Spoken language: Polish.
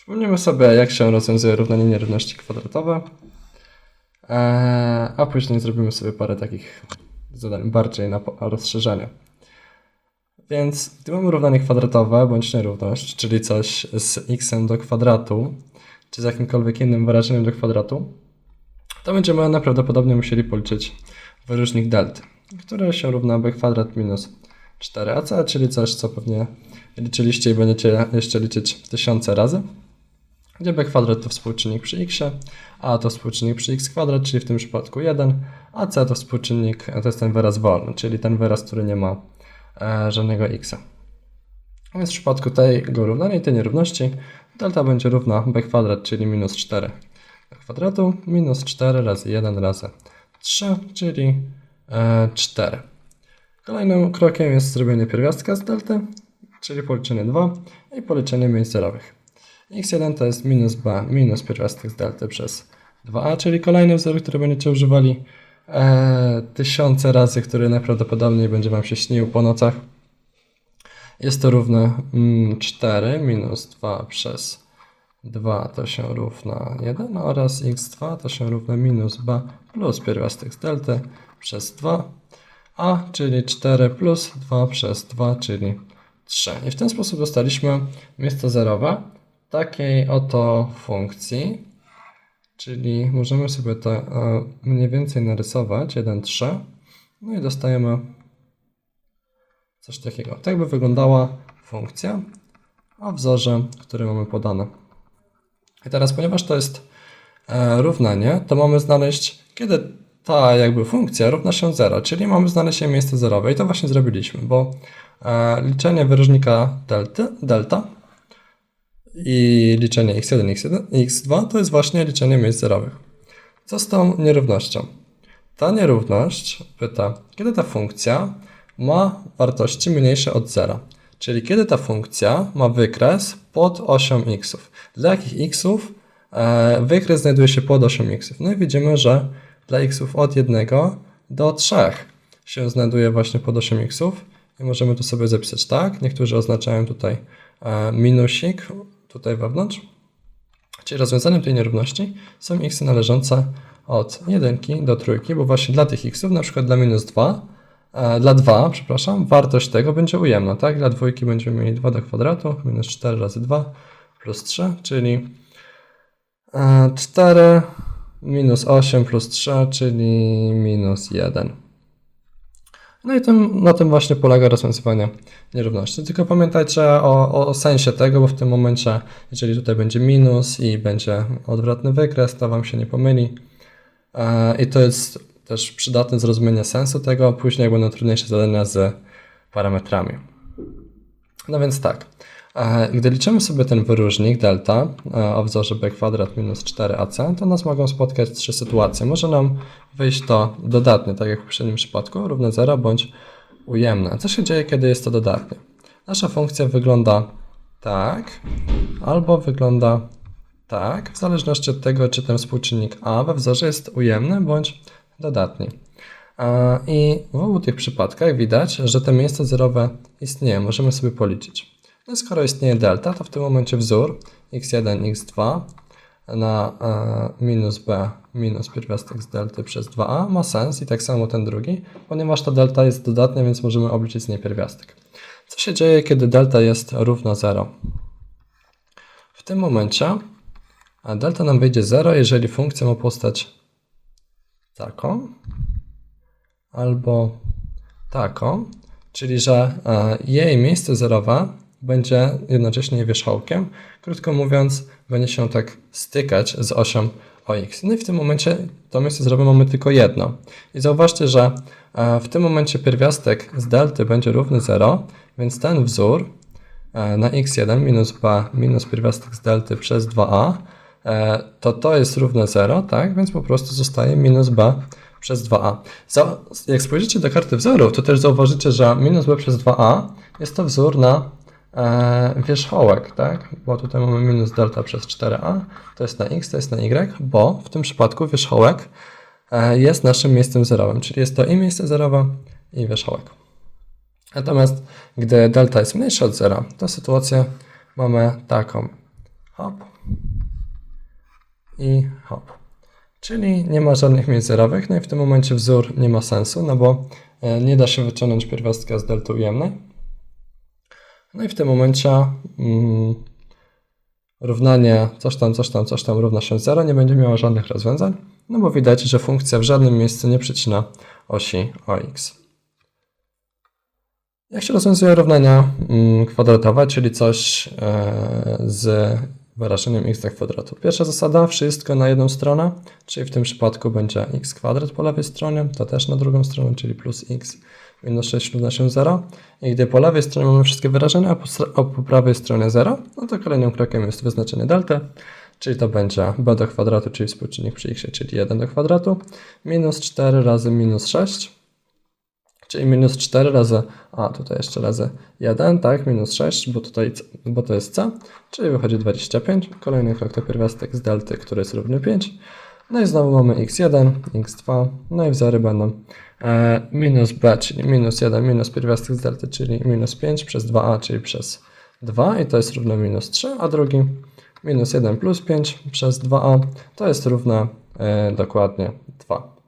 Przypomnijmy sobie, jak się rozwiązuje równanie nierówności kwadratowe. Eee, a później zrobimy sobie parę takich zadań bardziej na rozszerzenie. Więc gdy mamy równanie kwadratowe bądź nierówność, czyli coś z x do kwadratu, czy z jakimkolwiek innym wyrażeniem do kwadratu, to będziemy najprawdopodobniej musieli policzyć wyróżnik delty, który się równa b kwadrat minus 4ac, czyli coś, co pewnie liczyliście i będziecie jeszcze liczyć tysiące razy, gdzie b kwadrat to współczynnik przy x, a to współczynnik przy x kwadrat, czyli w tym przypadku 1, a c to współczynnik, to jest ten wyraz wolny, czyli ten wyraz, który nie ma e, żadnego x. Więc w przypadku tego równania i tej nierówności delta będzie równa b kwadrat, czyli minus 4 do kwadratu, minus 4 razy 1 razy 3, czyli e, 4. Kolejnym krokiem jest zrobienie pierwiastka z delty, czyli policzenie 2 i policzenie miejsc zerowych. X1 to jest minus b minus pierwiastek z delty przez 2a, czyli kolejny wzór, który będziecie używali e, tysiące razy, który najprawdopodobniej będzie Wam się śnił po nocach. Jest to równe mm, 4 minus 2 przez 2 to się równa 1 oraz x2 to się równa minus b plus pierwiastek z delty przez 2 a, czyli 4 plus 2 przez 2, czyli 3. I w ten sposób dostaliśmy miejsce zerowe takiej oto funkcji, czyli możemy sobie to e, mniej więcej narysować, 1, 3, no i dostajemy coś takiego. Tak by wyglądała funkcja o wzorze, który mamy podane. I teraz, ponieważ to jest e, równanie, to mamy znaleźć, kiedy ta jakby funkcja równa się 0, czyli mamy znaleźć jej miejsce zerowe i to właśnie zrobiliśmy, bo e, liczenie wyróżnika delty, delta i liczenie x1, x1, x2 to jest właśnie liczenie miejsc zerowych. Co z tą nierównością? Ta nierówność pyta, kiedy ta funkcja ma wartości mniejsze od 0, czyli kiedy ta funkcja ma wykres pod osią xów. Dla jakich xów e, wykres znajduje się pod osią xów? No i widzimy, że dla xów od 1 do 3 się znajduje właśnie pod osią xów i możemy tu sobie zapisać tak. Niektórzy oznaczają tutaj e, minusik tutaj wewnątrz. Czyli rozwiązaniem tej nierówności są x należące od 1 do trójki, bo właśnie dla tych xów, na przykład dla minus 2, e, dla 2, przepraszam, wartość tego będzie ujemna, tak? Dla dwójki będziemy mieli 2 do kwadratu, minus 4 razy 2 plus 3, czyli e, 4 minus 8 plus 3, czyli minus 1. No i tym, na tym właśnie polega rozwiązywanie nierówności. Tylko pamiętajcie o, o sensie tego, bo w tym momencie, jeżeli tutaj będzie minus i będzie odwrotny wykres, to Wam się nie pomyli. E, I to jest też przydatne zrozumienie sensu tego, później jak będą trudniejsze zadania z parametrami. No więc tak, e, gdy liczymy sobie ten wyróżnik delta o wzorze b kwadrat minus 4ac, to nas mogą spotkać trzy sytuacje. Może nam wyjść to dodatnie, tak jak w poprzednim przypadku, równe 0 bądź ujemne. Co się dzieje, kiedy jest to dodatnie? Nasza funkcja wygląda tak, albo wygląda tak, w zależności od tego, czy ten współczynnik a we wzorze jest ujemny bądź dodatni. E, I w obu tych przypadkach widać, że te miejsca zerowe istnieją. Możemy sobie policzyć. No skoro istnieje delta, to w tym momencie wzór x1, x2 na e, minus b minus pierwiastek z delty przez 2a ma sens i tak samo ten drugi, ponieważ ta delta jest dodatnia, więc możemy obliczyć z niej pierwiastek. Co się dzieje, kiedy delta jest równa 0? W tym momencie a delta nam wyjdzie 0, jeżeli funkcja ma postać taką albo taką, czyli że e, jej miejsce zerowe będzie jednocześnie wierzchołkiem. Krótko mówiąc, będzie się tak stykać z osią OX. No i w tym momencie to miejsce zerowe mamy tylko jedno. I zauważcie, że e, w tym momencie pierwiastek z delty będzie równy 0, więc ten wzór e, na x1 minus b minus pierwiastek z delty przez 2a e, to to jest równe 0, tak? Więc po prostu zostaje minus b przez 2a. Za, jak spojrzycie do karty wzorów, to też zauważycie, że minus b przez 2a jest to wzór na e, wierzchołek, tak? Bo tutaj mamy minus delta przez 4a, to jest na x, to jest na y, bo w tym przypadku wierzchołek e, jest naszym miejscem zerowym, czyli jest to i miejsce zerowe, i wierzchołek. Natomiast gdy delta jest mniejsza od zera, to sytuację mamy taką. hop i hop. Czyli nie ma żadnych miejsc zerowych, no i w tym momencie wzór nie ma sensu, no bo e, nie da się wyciągnąć pierwiastka z delty ujemnej. No i w tym momencie mm, równanie coś tam, coś tam, coś tam równa się 0 nie będzie miało żadnych rozwiązań, no bo widać, że funkcja w żadnym miejscu nie przecina osi OX. Jak się rozwiązuje równania mm, kwadratowe, czyli coś e, z wyrażeniem x do kwadratu? Pierwsza zasada, wszystko na jedną stronę, czyli w tym przypadku będzie x kwadrat po lewej stronie, to też na drugą stronę, czyli plus x minus 6 równa się 0. I gdy po lewej stronie mamy wszystkie wyrażenia, a po, a po prawej stronie 0, no to kolejnym krokiem jest wyznaczenie delty, czyli to będzie b do kwadratu, czyli współczynnik przy x, czyli 1 do kwadratu, minus 4 razy minus 6, czyli minus 4 razy, a tutaj jeszcze razy 1, tak, minus 6, bo tutaj, bo to jest c, czyli wychodzi 25. Kolejny pierwiastek z delty, który jest równy 5. No i znowu mamy x1, x2, no i wzory będą e, minus b, czyli minus 1, minus pierwiastek z delty, czyli minus 5 przez 2a, czyli przez 2 i to jest równe minus 3, a drugi minus 1 plus 5 przez 2a to jest równe e, dokładnie 2.